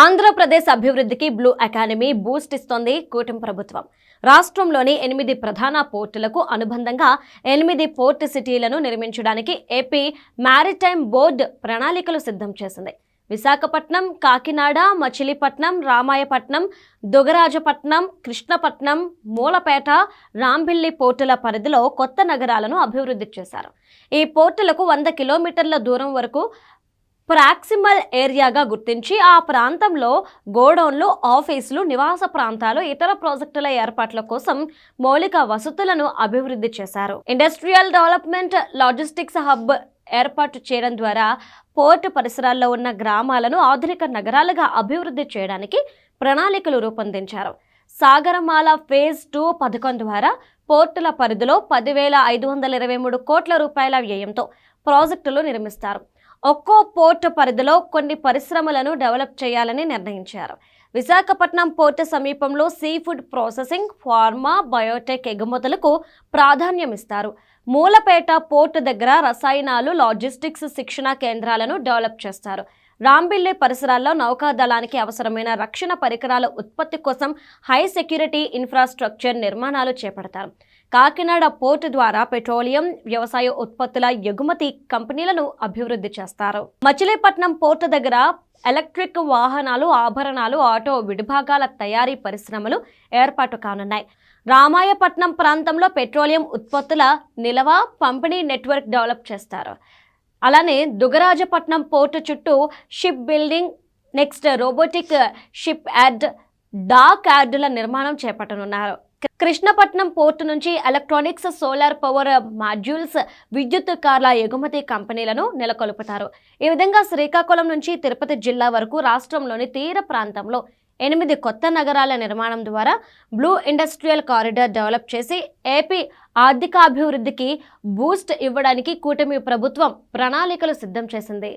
ఆంధ్రప్రదేశ్ అభివృద్ధికి blue academy Boost ఇస్తోంది కూటమి ప్రభుత్వం. రాష్ట్రంలోని ఎనిమిది ప్రధాన పోర్టులకు అనుబంధంగా ఎనిమిది పోర్ట్ సిటీలను నిర్మించడానికి ఏపీ మ్యారిటైమ్ బోర్డు ప్రణాళికలు సిద్ధం చేసింది. విశాఖపట్నం కాకినాడ మచిలీపట్నం రామాయపట్నం దుగరాజపట్నం కృష్ణపట్నం మూలపేట రాంబిల్లి పోర్టుల పరిధిలో కొత్త నగరాలను అభివృద్ధి చేశారు. ఈ పోర్టులకు వంద కిలోమీటర్ల దూరం వరకు ప్రాక్సిమల్ ఏరియాగా గుర్తించి ఆ ప్రాంతంలో గోడౌన్లు ఆఫీసులు నివాస ప్రాంతాలు ఇతర ప్రాజెక్టుల ఏర్పాట్ల కోసం మౌలిక వసతులను అభివృద్ధి చేశారు. ఇండస్ట్రియల్ డెవలప్మెంట్ లాజిస్టిక్స్ హబ్ ఏర్పాటు చేయడం ద్వారా పోర్టు పరిసరాల్లో ఉన్న గ్రామాలను ఆధునిక నగరాలుగా అభివృద్ధి చేయడానికి ప్రణాళికలు రూపొందించారు. సాగరమాల ఫేజ్ టూ పథకం ద్వారా పోర్టుల పరిధిలో పదివేల ఐదు వందల ఇరవై మూడు కోట్ల రూపాయల వ్యయంతో ప్రాజెక్టులు నిర్మిస్తారు. ఒక్కో పోర్టు పరిధిలో కొన్ని పరిశ్రమలను డెవలప్ చేయాలని నిర్ణయించారు. విశాఖపట్నం పోర్టు సమీపంలో sea food processing pharma biotech ఎగుమతులకు ప్రాధాన్యం ఇస్తారు. మూలపేట పోర్టు దగ్గర రసాయనాలు లాజిస్టిక్స్ శిక్షణా కేంద్రాలను డెవలప్ చేస్తారు. రాంబిల్లే పరిసరాల్లో నౌకాదళానికి అవసరమైన రక్షణ పరికరాల ఉత్పత్తి కోసం హై సెక్యూరిటీ ఇన్ఫ్రాస్ట్రక్చర్ నిర్మాణాలు చేపడతారు. కాకినాడ పోర్టు ద్వారా పెట్రోలియం వ్యవసాయ ఉత్పత్తుల ఎగుమతి కంపెనీలను అభివృద్ధి చేస్తారు. మచిలీపట్నం పోర్టు దగ్గర ఎలక్ట్రిక్ వాహనాలు ఆభరణాలు ఆటో విడిభాగాల తయారీ పరిశ్రమలు ఏర్పాటు కానున్నాయి. రామాయపట్నం ప్రాంతంలో పెట్రోలియం ఉత్పత్తుల నిల్వ పంపిణీ నెట్వర్క్ డెవలప్ చేస్తారు. అలానే దుగరాజపట్నం పోర్టు చుట్టూ ship building next robotic ship yard dock యార్డుల నిర్మాణం చేపట్టనున్నారు. కృష్ణపట్నం పోర్టు నుంచి ఎలక్ట్రానిక్స్ సోలార్ పవర్ మాడ్యూల్స్ విద్యుత్ కార్ల ఎగుమతి కంపెనీలను నెలకొల్పుతారు. ఈ విధంగా శ్రీకాకుళం నుంచి తిరుపతి జిల్లా వరకు రాష్ట్రంలోని తీర ప్రాంతంలో ఎనిమిది కొత్త నగరాల నిర్మాణం ద్వారా బ్లూ ఇండస్ట్రియల్ కారిడార్ డెవలప్ చేసి ఏపీ ఆర్థికాభివృద్ధికి బూస్ట్ ఇవ్వడానికి కూటమి ప్రభుత్వం ప్రణాళికలు సిద్ధం చేసింది.